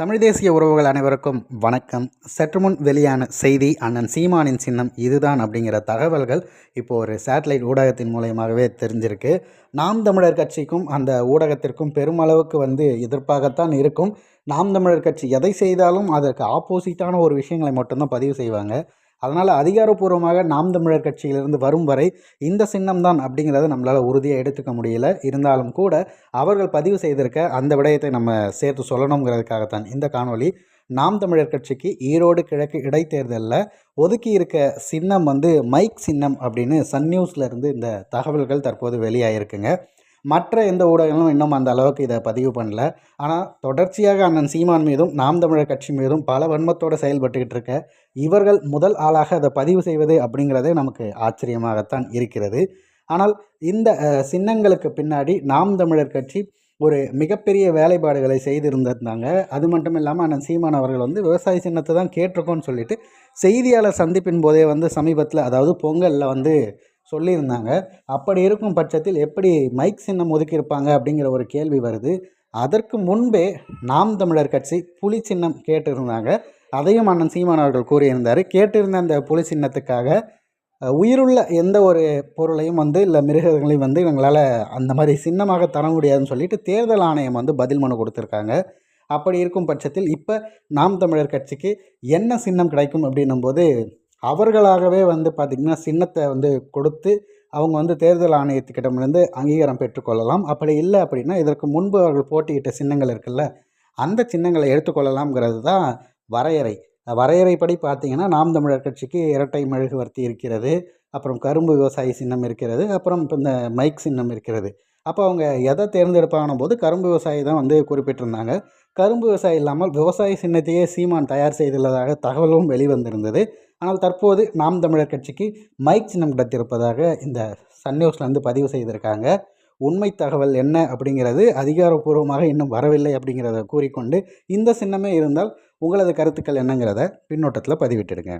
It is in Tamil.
தமிழ் தேசிய உறவுகள் அனைவருக்கும் வணக்கம். சற்று முன் வெளியான செய்தி அண்ணன் சீமானின் சின்னம் இதுதான் அப்படிங்கிற தகவல்கள் இப்போ ஒரு சேட்டலைட் ஊடகத்தின் மூலயமாகவே தெரிஞ்சிருக்கு. நாம் தமிழர் கட்சிக்கும் அந்த ஊடகத்திற்கும் பெருமளவுக்கு வந்து எதிர்ப்பாகத்தான் இருக்கும். நாம் தமிழர் கட்சி எதை செய்தாலும் அதற்கு ஆப்போசிட்டான ஒரு விஷயங்களை மட்டும்தான் பதிவு செய்வாங்க. அதனால் அதிகாரப்பூர்வமாக நாம் தமிழர் கட்சியிலிருந்து வரும் வரை இந்த சின்னம் தான் அப்படிங்கிறத நம்மளால் உறுதியாக எடுத்துக்க முடியல. இருந்தாலும் கூட அவர்கள் பதிவு செய்திருக்க அந்த விடயத்தை நம்ம சேர்த்து சொல்லணுங்கிறதுக்காகத்தான் இந்த காணொலி நாம் தமிழர் கட்சிக்கு ஈரோடு கிழக்கு இடைத்தேர்தலில் ஒதுக்கி இருக்க சின்னம் வந்து மைக் சின்னம் அப்படின்னு சன் நியூஸில் இருந்து இந்த தகவல்கள் தற்போது வெளியாகிருக்குங்க மற்ற எந்த ஊடகங்களும் இன்னும் அந்த அளவுக்கு இதை பதிவு பண்ணல. ஆனால் தொடர்ச்சியாக அண்ணன் சீமான் மீதும் நாம் தமிழர் கட்சி மீதும் பல வன்மத்தோடு செயல்பட்டுக்கிட்டு இருக்க இவர்கள் முதல் ஆளாக அதை பதிவு செய்வது அப்படிங்கிறதே நமக்கு ஆச்சரியமாகத்தான் இருக்கிறது. ஆனால் இந்த சின்னங்களுக்கு பின்னாடி நாம் தமிழர் கட்சி ஒரு மிகப்பெரிய வேலைப்பாடுகளை செய்திருந்திருந்தாங்க. அது மட்டும் இல்லாமல் அண்ணன் சீமான் அவர்கள் வந்து விவசாய சின்னத்தை தான் கேட்டிருக்கோன்னு சொல்லிட்டு செய்தியாளர் சந்திப்பின் போதே வந்து சமீபத்தில் அதாவது பொங்கலில் வந்து சொல்லியிருந்தாங்க. அப்படி இருக்கும் பட்சத்தில் எப்படி மைக் சின்னம் ஒதுக்கியிருப்பாங்க அப்படிங்கிற ஒரு கேள்வி வருது. அதற்கு முன்பே நாம் தமிழர் கட்சி புலி சின்னம் கேட்டிருந்தாங்க. அதையும் அண்ணன் சீமான் அவர்கள் கூறியிருந்தார். கேட்டிருந்த அந்த புலி சின்னத்துக்காக உயிருள்ள எந்த ஒரு பொருளையும் வந்து இல்லை மிருகங்களையும் வந்து எங்களால் அந்த மாதிரி சின்னமாக தர முடியாதுன்னு சொல்லிட்டு தேர்தல் ஆணையம் வந்து பதில் மனு கொடுத்துருக்காங்க. அப்படி இருக்கும் பட்சத்தில் இப்போ நாம் தமிழர் கட்சிக்கு என்ன சின்னம் கிடைக்கும் அப்படின்னும் போது அவர்களாகவே வந்து பார்த்திங்கன்னா சின்னத்தை வந்து கொடுத்து அவங்க வந்து தேர்தல் ஆணையத்துக்கிட்டமிருந்து அங்கீகாரம் பெற்றுக்கொள்ளலாம். அப்படி இல்லை அப்படின்னா இதற்கு முன்பு அவர்கள் போட்டியிட்ட சின்னங்கள் இருக்குல்ல அந்த சின்னங்களை எடுத்துக்கொள்ளலாம்ங்கிறது தான் வரையறை. வரையறைப்படி பார்த்திங்கன்னா நாம் தமிழர் கட்சிக்கு இரட்டை மெழுகுவர்த்தி இருக்கிறது அப்புறம் கரும்பு விவசாயி சின்னம் இருக்கிறது அப்புறம் இப்போ இந்த மைக் சின்னம் இருக்கிறது. அப்போ அவங்க எதை தேர்ந்தெடுப்பான போது கரும்பு விவசாயி தான் வந்து குறிப்பிட்டிருந்தாங்க. கரும்பு விவசாயி இல்லாமல் விவசாய சின்னத்தையே சீமான் தயார் செய்துள்ளதாக தகவலும் வெளிவந்திருந்தது. ஆனால் தற்போது நாம் தமிழர் கட்சிக்கு மைக் சின்னம் கிடைத்திருப்பதாக இந்த சன் நியூஸ்லேருந்து பதிவு செய்திருக்காங்க. உண்மை தகவல் என்ன அப்படிங்கிறது அதிகாரப்பூர்வமாக இன்னும் வரவில்லை அப்படிங்கிறத கூறிக்கொண்டு இந்த சின்னமே இருந்தால் உங்களது கருத்துக்கள் என்னங்கிறத பின்னோட்டத்தில் பதிவிட்டுடுங்க.